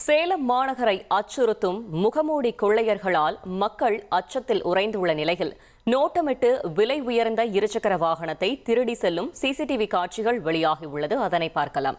சேலம் மாநகரை அச்சுறுத்தும் முகமூடி கொள்ளையர்களால் மக்கள் அச்சத்தில் உறைந்துள்ள நிலையில் நோட்டமிட்டு விலை உயர்ந்த இருசக்கர வாகனத்தை திருடி செல்லும் சிசிடிவி காட்சிகள் வெளியாகியுள்ளது. அதனை பார்க்கலாம்.